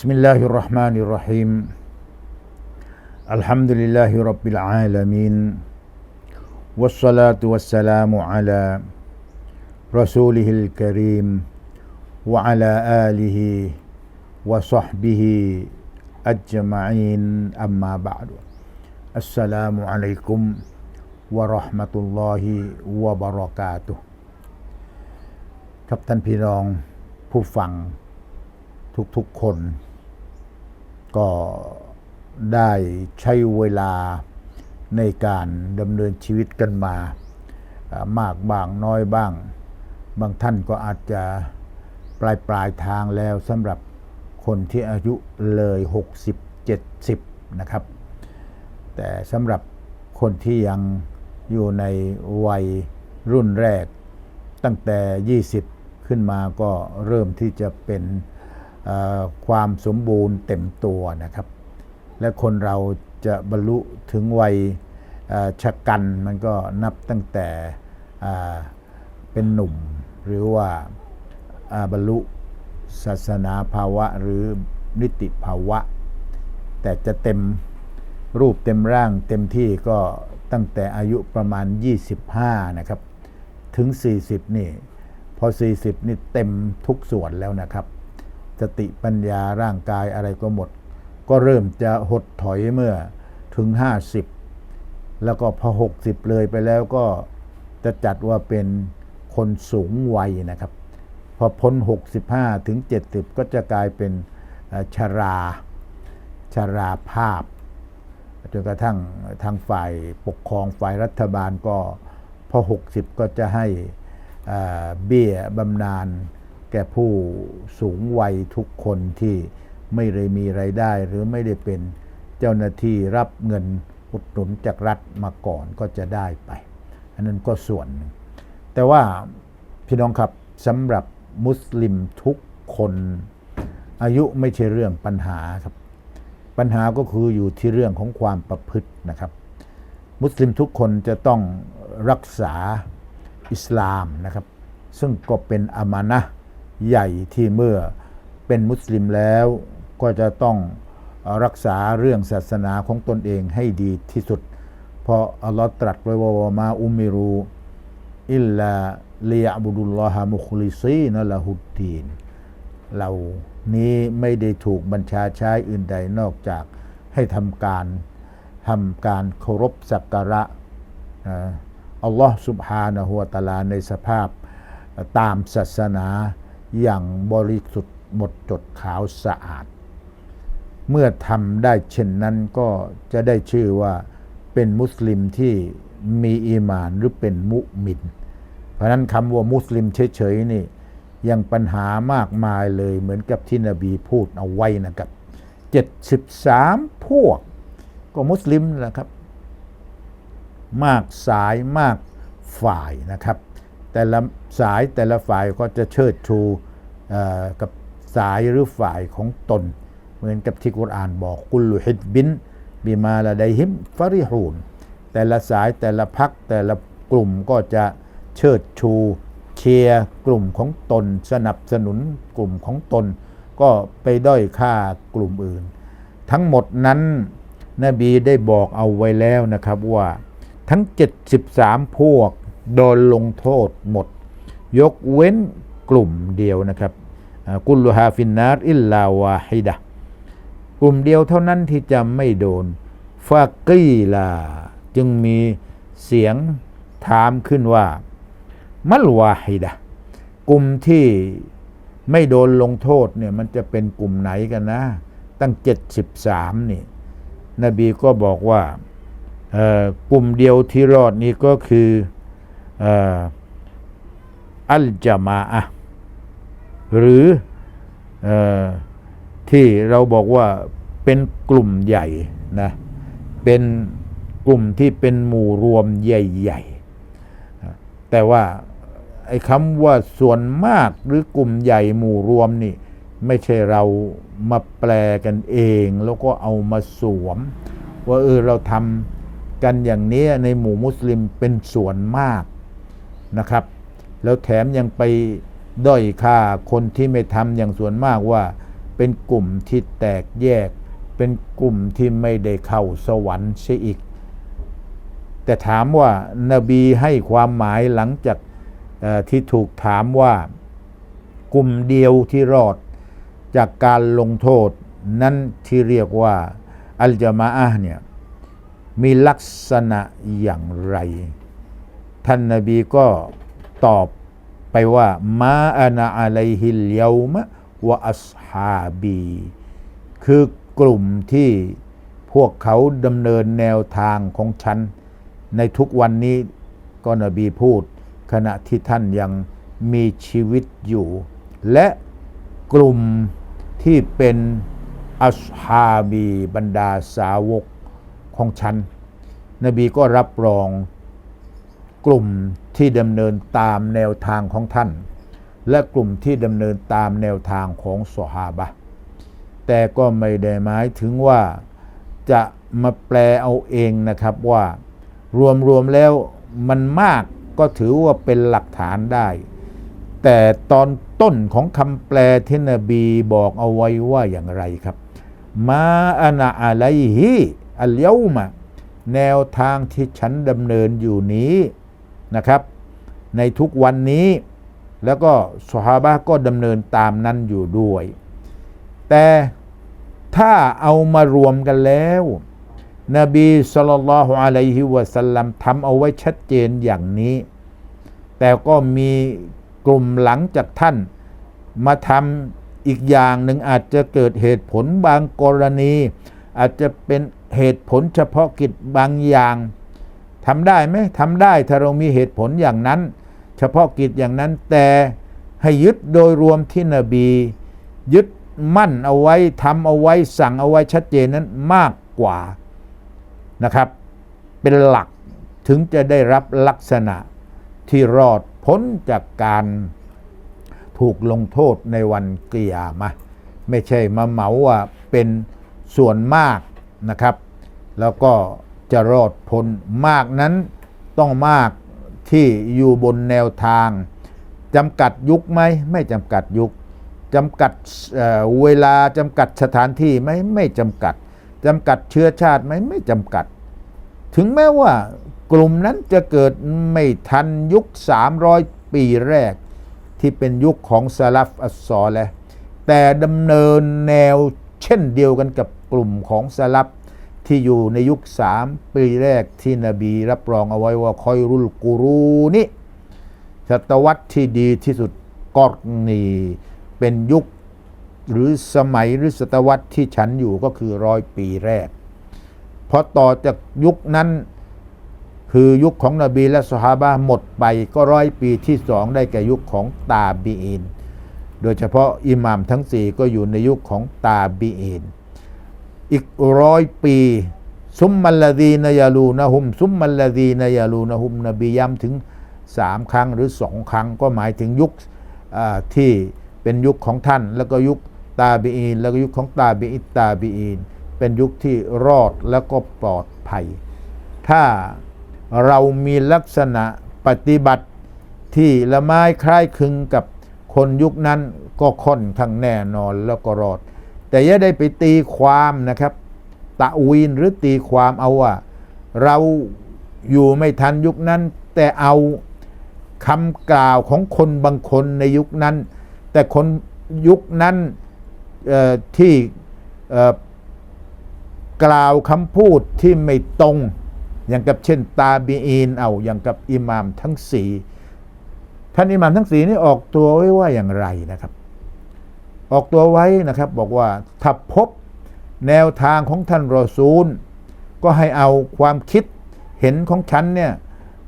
بسم الله الرحمن الرحيم الحمد لله رب العالمين والصلاة والسلام على رسوله الكريم وعلى آله وصحبه أجمعين أما بعد السلام عليكم ورحمة الله وبركاته ครับท่านพี่น้องผู้ฟังทุกๆคน ก็ได้ใช้เวลาในการดำเนินชีวิตกันมามากบ้างน้อยบ้าง บางท่านก็อาจจะปลายปลายทางแล้วสำหรับคนที่อายุเลย 60 70 นะครับ แต่สำหรับคนที่ยังอยู่ในวัยรุ่นแรก ตั้งแต่ 20 ขึ้นมาก็เริ่มที่จะเป็น ความสมบูรณ์เต็มตัวนะครับ และคนเราจะบรรลุถึงวัยชะกันมันก็นับตั้งแต่เป็นหนุ่ม หรือว่าอ่าบรรลุศาสนาภาวะหรือนิติภาวะ แต่จะเต็มรูปเต็มร่างเต็มที่ก็ตั้งแต่อายุประมาณ 25 นะครับ ถึง 40 นี่ พอ 40 นี่เต็มทุกส่วนแล้วนะครับ สติปัญญาร่างกายอะไรก็หมด ก็เริ่มจะหดถอยเมื่อถึง 50 แล้วก็พอ 60 เลยไปแล้วก็จะจัดว่าเป็นคนสูงวัยนะครับ พอพ้น 65 ถึง 70 ก็จะกลายเป็นชราชราภาพจนกระทั่งทางฝ่ายปกครองฝ่ายรัฐบาลก็พอ 60 ก็จะให้เบี้ยบำนาญ แก่ผู้สูงวัยทุกคนที่ไม่ได้มีไรายได้หรือไม่ได้เป็นเจ้าหน้าที่รับเงินอุดหนุนจากรัฐมาก่อนก็จะได้ไป อันนั้นก็ส่วนหนึ่งแต่ว่าพี่น้องครับสำหรับมุสลิมทุกคนอายุไม่ใช่เรื่องปัญหาครับ ปัญหาก็คืออยู่ที่เรื่องของความประพฤตินะครับ มุสลิมทุกคนจะต้องรักษาอิสลามนะครับ ซึ่งก็เป็นอามานะ ใหญ่ที่เมื่อเป็นมุสลิมแล้วก็จะต้องรักษาเรื่องศาสนาของตนเองให้ดีที่สุด เพราะอัลลอฮ์ตรัสไว้ว่ามาอุมิรูอิลลาลียบุดุลลอฮะมุคลิซีนละฮุดดีนเหล่านี้ไม่ได้ถูกบัญชาใช้อื่นใดนอกจากให้ทำการทำการเคารพสักการะอัลลอฮ์สุบฮานะฮูวตาลาในสภาพตามศาสนา อย่างบริสุทธิ์หมดจดขาวสะอาด เมื่อทำได้เช่นนั้นก็จะได้ชื่อว่าเป็นมุสลิมที่มีอีมานหรือเป็นมุมิน เพราะนั้นคำว่ามุสลิมเฉยๆนี่ยังปัญหามากมายเลยเหมือนกับที่นบีพูดเอาไว้นะครับ 73 พวก ก็มุสลิมแหละครับ มากสายมากฝ่ายนะครับ แต่ละสายแต่ละฝ่ายก็จะเชิดชูกับสายหรือฝ่ายของตน เหมือนกับที่กุรอานบอกกุลลุฮิดบินบิมาละไดฮิมฟาริฮูนแต่ละสายแต่ละพักแต่ละกลุ่มก็จะเชิดชูเชียร์กลุ่มของตน สนับสนุนกลุ่มของตน ก็ไปด้อยค่ากลุ่มอื่น ทั้งหมดนั้นนบีได้บอกเอาไว้แล้วนะครับว่าทั้ง 73 พวก โดนลงโทษหมด ยกเว้นกลุ่มเดียวนะครับกุลฮาฟินนาร์อิลลาวาฮิดะกลุ่มเดียวเท่านั้นที่จะไม่โดนฟากีลา จึงมีเสียงถามขึ้นว่า มัลวาฮิดะกลุ่มที่ไม่โดนลงโทษเนี่ยมันจะเป็นกลุ่มไหนกันนะ ตั้ง 73 นี่ นบีก็บอกว่ากลุ่มเดียวที่รอดนี้ก็คือ อัลจามาอะหรืออที่เราบอกว่าเป็นกลุ่มใหญ่นะเป็นกลุ่มที่เป็นหมู่รวมใหญ่ๆ แต่ว่าไอ้คำว่าส่วนมากหรือกลุ่มใหญ่หมู่รวมนี่ ไม่ใช่เรามาแปลกันเอง แล้วก็เอามาสวม ว่าเออเราทำกันอย่างนี้ในหมู่มุสลิมเป็นส่วนมาก นะครับ แล้วแถมยังไปด้อยค่าคนที่ไม่ทำอย่างส่วนมากว่า เป็นกลุ่มที่แตกแยก เป็นกลุ่มที่ไม่ได้เข้าสวรรค์เสียอีก แต่ถามว่านบีให้ความหมายหลังจากที่ถูกถามว่ากลุ่มเดียวที่รอดจากการลงโทษนั้นที่เรียกว่าอัลจามาอะห์เนี่ยมีลักษณะอย่างไร ท่านนบีก็ตอบไปว่ามาอานาอะลัยฮิลเยามะวะอัสฮาบี คือกลุ่มที่พวกเขาดำเนินแนวทางของฉัน ในทุกวันนี้ก็นบีพูด ขณะที่ท่านยังมีชีวิตอยู่ และกลุ่มที่เป็นอัสฮาบีบรรดาสาวกของฉัน นบีก็รับรอง กลุ่มที่ดำเนินตามแนวทางของท่าน และกลุ่มที่ดำเนินตามแนวทางของสหาบะ แต่ก็ไม่ได้หมายถึงว่าจะมาแปลเอาเองนะครับว่ารวมๆแล้วมันมากก็ถือว่าเป็นหลักฐานได้ แต่ตอนต้นของคำแปลที่นบีบอกเอาไว้ว่าอย่างไรครับ มาอานาอะไลฮิอัลเยามาแนวทางที่ฉันดำเนินอยู่นี้ นะครับ ในทุกวันนี้แล้วก็สฮาบะก็ดำเนินตามนั้นอยู่ด้วย แต่ถ้าเอามารวมกันแล้ว นบีสุลต่านอะลัยฮิวะสัลลัมทำเอาไว้ชัดเจนอย่างนี้ แต่ก็มีกลุ่มหลังจากท่าน มาทำอีกอย่างหนึ่งอาจจะเกิดเหตุผลบางกรณี อาจจะเป็นเหตุผลเฉพาะกิจบางอย่าง ทำได้ไหมทำได้ถ้าเรามีเหตุผลอย่างนั้น เฉพาะกิจอย่างนั้นแต่ให้ยึดโดยรวมที่นบี ยึดมั่นเอาไว้ทำเอาไว้สั่งเอาไว้ชัดเจนนั้นมากกว่านะครับ เป็นหลักถึงจะได้รับลักษณะที่รอดพ้นจากการถูกลงโทษในวันเกียร์มาไม่ใช่มาเหมาว่าเป็นส่วนมากนะครับ แล้วก็ จะรอดพ้นมากนั้นต้องมากที่อยู่บนแนวทางจำกัดยุคไหมไม่จำกัดยุคจำกัดเเวลาจำกัดสถานที่ไหมไม่จำกัดจำกัดเชื้อชาติไหมไม่จำกัด ถึงแม้ว่ากลุ่มนั้นจะเกิดไม่ทันยุค 300 ปีแรก ที่เป็นยุคของซาลัฟอัสซอและห์แต่ดำเนินแนวเช่นเดียวกันกับกลุ่มของซาลัฟ ที่อยู่ในยุคสามปีแรกที่นบีรับรองเอาไว้ว่าคอยรุลกูรูนี่ศตวรรษที่ดีที่สุดกอรนีเป็นยุคหรือสมัยหรือศตวรรษที่ฉันอยู่ก็คือร้อยปีแรก เพราะต่อจากยุคนั้นคือยุคของนบีและสฮาบะห์หมดไปก็ร้อยปีที่สองได้แก่ยุคของตาบีอิน โดยเฉพาะอิหม่ามทั้งสี่ก็อยู่ในยุคของตาบีอิน อีกร้อยปี ซุมมัลลดีนยาลูนะฮุม ซุมมัลลดีนยาลูนะฮุม นบีย้ำถึงสามครั้งหรือสองครั้ง ก็หมายถึงยุคที่เป็นยุคของท่าน แล้วก็ยุคตาบีอินแล้วก็ยุคของตาบีอิตตาบีอินเป็นยุคที่รอดแล้วก็ปลอดภัย ถ้าเรามีลักษณะปฏิบัติที่ละไม้คล้ายคลึงกับคนยุคนั้นก็ค่อนข้างแน่นอนแล้วก็รอด แต่อย่าได้ไปตีความนะครับตะวีนหรือตีความเอาว่า เราอยู่ไม่ทันยุคนั้น แต่เอาคำกล่าวของคนบางคนในยุคนั้น แต่คนยุคนั้นที่กล่าวคำพูดที่ไม่ตรง อย่างกับเช่นตาบีอีนเอาอย่างกับอิหมามทั้งสี่ท่านอิหมามทั้งสี่นี่ออกตัวไว้ว่าอย่างไรนะครับ ออกตัวไว้นะครับบอกว่าถ้าพบแนวทางของท่านรอซูล ก็ให้เอาความคิดเห็นของฉันเนี่ย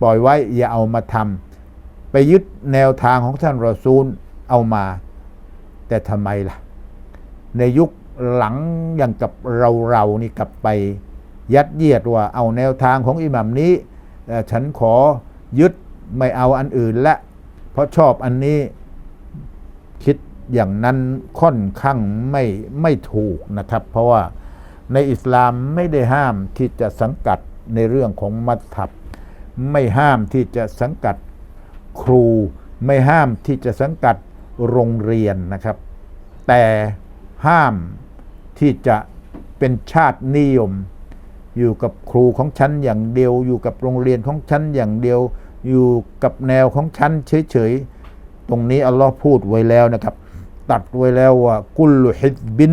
ปล่อยไว้อย่าเอามาทำไปยึดแนวทางของท่านรอซูลเอามา แต่ทำไมล่ะ ในยุคหลังอย่างกับเราเรานี่กลับไปยัดเยียดว่าเอาแนวทางของอิหมัมนี้ ฉันขอยึดไม่เอาอันอื่นละ เพราะชอบอันนี้ อย่างนั้นค่อนข้างไม่ไม่ถูกนะครับ เพราะว่าในอิสลามไม่ได้ห้ามที่จะสังกัดในเรื่องของมัธยับไม่ห้ามที่จะสังกัดครู ไม่ห้ามที่จะสังกัดโรงเรียนนะครับ แต่ห้ามที่จะเป็นชาตินิยม อยู่กับครูของฉันอย่างเดียว อยู่กับโรงเรียนของฉันอย่างเดียว อยู่กับแนวของฉันเฉยๆตรงนี้อัลลอฮ์พูดไว้แล้วนะครับ ตัดไว้แล้วว่ากุลฮิดบิน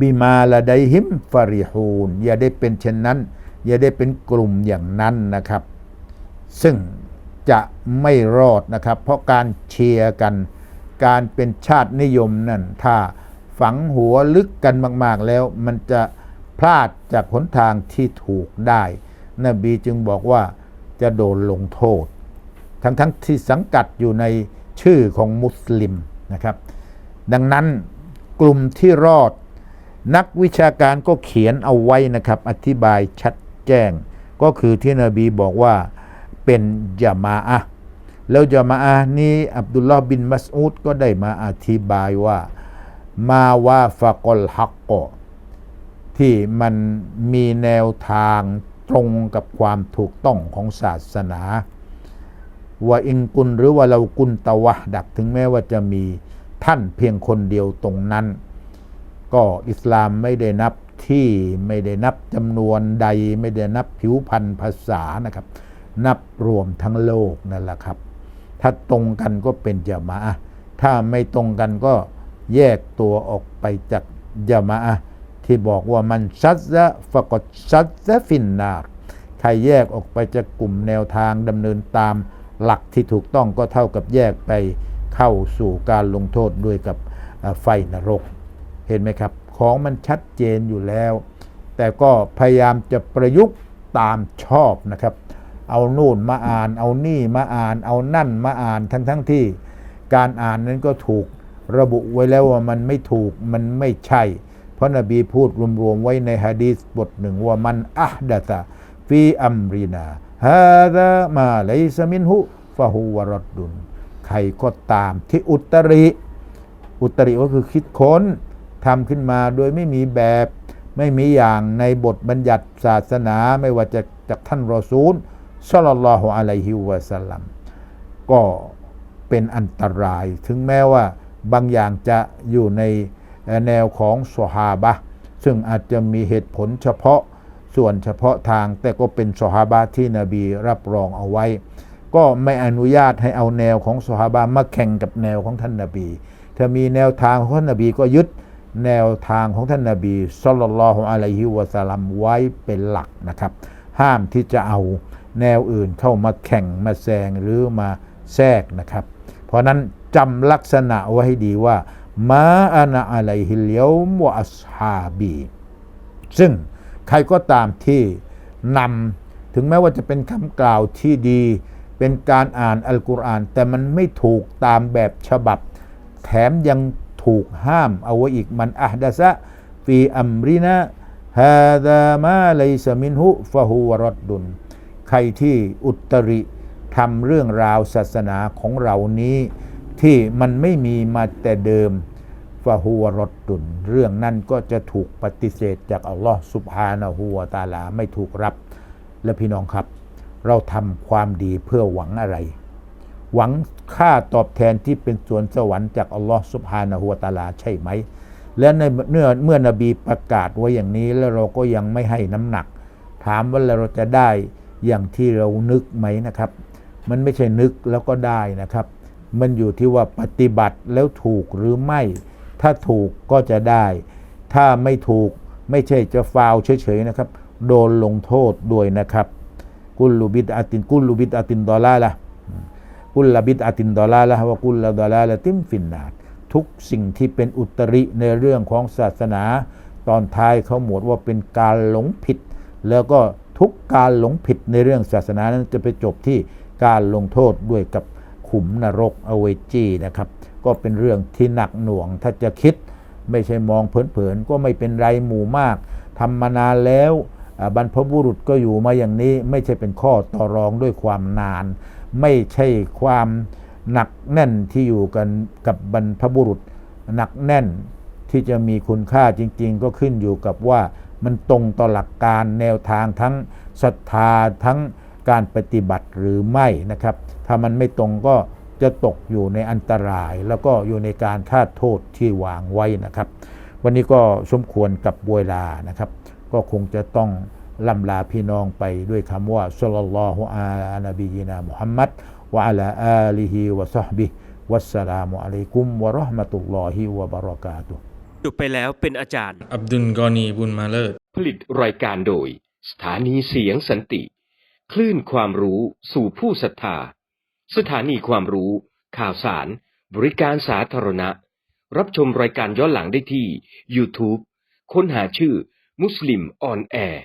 บิมาละไดหิมฟาริฮูนอย่าได้เป็นเช่นนั้น อย่าได้เป็นกลุ่มอย่างนั้นนะครับ ซึ่งจะไม่รอดนะครับ เพราะการเชียร์กัน การเป็นชาตินิยมนั่น ถ้าฝังหัวลึกกันมาก ๆ แล้ว มันจะพลาดจากหนทางที่ถูกได้ นบีจึงบอกว่าจะโดนลงโทษ ทั้งๆทที่สังกัดอยู่ในชื่อของมุสลิม นะครับ ดังนั้นกลุ่มที่รอด นักวิชาการก็เขียนเอาไว้นะครับ อธิบายชัดแจ้ง ก็คือที่นบีบอกว่าเป็นยามาอะแล้วยามาอะนี้อับดุลลอฮ์บินมัสอูดก็ได้มาอธิบายว่ามาว่าฟะกอลฮักกอที่มันมีแนวทางตรงกับความถูกต้องของศาสนา ว่าอิงกุลหรือว่าเรากุลตะวะดักถึงแม้ว่าจะมีท่านเพียงคนเดียวตรงนั้น ก็อิสลามไม่ได้นับที่ไม่ได้นับจำนวนใดไม่ได้นับผิวพันธุ์ภาษานะครับ นับรวมทั้งโลกนั่นแหละครับ ถ้าตรงกันก็เป็นยามะอะถ้าไม่ตรงกันก็แยกตัวออกไปจากยามะอะที่บอกว่ามันชัดซะฟกดชัดซะฟินนารใครแยกออกไปจากกลุ่มแนวทางดำเนินตาม หลักที่ถูกต้องก็เท่ากับแยกไปเข้าสู่การลงโทษด้วยกับไฟนรก เห็นไหมครับ ของมันชัดเจนอยู่แล้ว แต่ก็พยายามจะประยุกต์ตามชอบนะครับ เอานู่นมาอ่าน เอานี่มาอ่าน เอานั่นมาอ่านทั้งทั้งที่ การอ่านนั้นก็ถูกระบุไว้แล้วว่ามันไม่ถูกมันไม่ใช่ เพราะนบีพูดรวมๆไว้ในฮะดีษบทหนึ่งว่ามันอัฮดะตะฟีอัมรินา ฮาดะมาไลซะมินหุฟะฮูวรดดุนใครก็ตามที่อุตริ อุตริก็คือคิดค้นทำขึ้นมาโดยไม่มีแบบไม่มีอย่างในบทบัญญัติศาสนาไม่ว่าจะจากท่านรอซูลซัลลลอฮุอะลัยฮิวะสัลลัมก็เป็นอันตราย ถึงแม้ว่าบางอย่างจะอยู่ในแนวของสฮาบะซึ่งอาจจะมีเหตุผลเฉพาะ ส่วนเฉพาะทางแต่ก็เป็นสฮาบะที่นบีรับรองเอาไว้ ก็ไม่อนุญาตให้เอาแนวของสฮาบะมาแข่งกับแนวของท่านนบีถ้ามีแนวทางของท่านนบีก็ยึดแนวทางของท่านนบีสัลลัลลอฮุอะลัยฮิวะสัลลัมไว้เป็นหลักนะครับ ห้ามที่จะเอาแนวอื่นเข้ามาแข่งมาแซงหรือมาแทรกนะครับ เพราะนั้นจำลักษณะไว้ให้ดีว่ามาอานาอะลัยฮิลเยวมวอัสฮาบี ซึ่ง ใครก็ตามที่นำถึงแม้ว่าจะเป็นคำกล่าวที่ดี เป็นการอ่านอัลกุรอาน แต่มันไม่ถูกตามแบบฉบับ แถมยังถูกห้ามเอาไว้อีกมันอัดะซะฟีอัมรินะฮาดามาไลซะมินหุฟะฮูวรัดดุน ใครที่อุตริทำเรื่องราวศาสนาของเรานี้ ที่มันไม่มีมาแต่เดิม ฟะฮูวรดดุน เรื่องนั้นก็จะถูกปฏิเสธจากอัลลอฮ์สุบฮานะฮูวตาลาไม่ถูกรับ และพี่น้องครับ เราทำความดีเพื่อหวังอะไร หวังค่าตอบแทนที่เป็นส่วนสวรรค์จากอัลลอฮ์สุบฮานะฮูวตาลาใช่ไหม และในเมื่อเมื่อนบีประกาศไว้อย่างนี้แล้วเราก็ยังไม่ให้น้ำหนัก ถามว่าเราจะได้อย่างที่เรานึกไหมนะครับ มันไม่ใช่นึกแล้วก็ได้นะครับ มันอยู่ที่ว่าปฏิบัติแล้วถูกหรือไม่ ถ้าถูกก็จะได้ ถ้าไม่ถูกไม่ใช่จะฟาวเฉยๆนะครับ โดนลงโทษด้วยนะครับ กุลลูบิดอาตินกุลลูบิดอาตินดอลลาละกุลลบิดอาตินดอลลาละวะกุลลดอลลาละติมฟินนาดทุกสิ่งที่เป็นอุตริในเรื่องของศาสนา ตอนท้ายเขาหมวดว่าเป็นการหลงผิด แล้วก็ทุกการหลงผิดในเรื่องศาสนานั้นจะไปจบที่การลงโทษด้วยกับขุมนรกอเวจีนะครับ ก็เป็นเรื่องที่หนักหน่วง ถ้าจะคิดไม่ใช่มองเผินๆก็ไม่เป็นไรหมู่มากทำมานานแล้วบรรพบุรุษก็อยู่มาอย่างนี้ ไม่ใช่เป็นข้อต่อรองด้วยความนาน ไม่ใช่ความหนักแน่นที่อยู่กันกับบรรพบุรุษหนักแน่นที่จะมีคุณค่าจริง ๆ ก็ขึ้นอยู่กับว่ามันตรงต่อหลักการแนวทางทั้งศรัทธาทั้งการปฏิบัติหรือไม่นะครับ ถ้ามันไม่ตรงก็ จะตกอยู่ในอันตราย แล้วก็อยู่ในการคาดโทษที่วางไว้นะครับ วันนี้ก็สมควรกับเวลานะครับ ก็คงจะต้องล่ำลาพี่น้องไปด้วยคำว่าสัลลัลลอฮุอาลานบียินามุฮัมมัดวะอะลาอาลิฮิวะซอฮบิฮิวัสสลามุอะลัยกุมวะเราะห์มะตุลลอฮิวะบะเราะกาตุฮ์จบไปแล้วเป็นอาจารย์ อับดุลกอนีบุญมาเลิศผลิตรายการโดย สถานีเสียงสันติ คลื่นความรู้สู่ผู้ศรัทธา สถานีความรู้ ข่าวสาร บริการสาธารณะ รับชมรายการย้อนหลังได้ที่ YouTube ค้นหาชื่อมุสลิมออนแอร์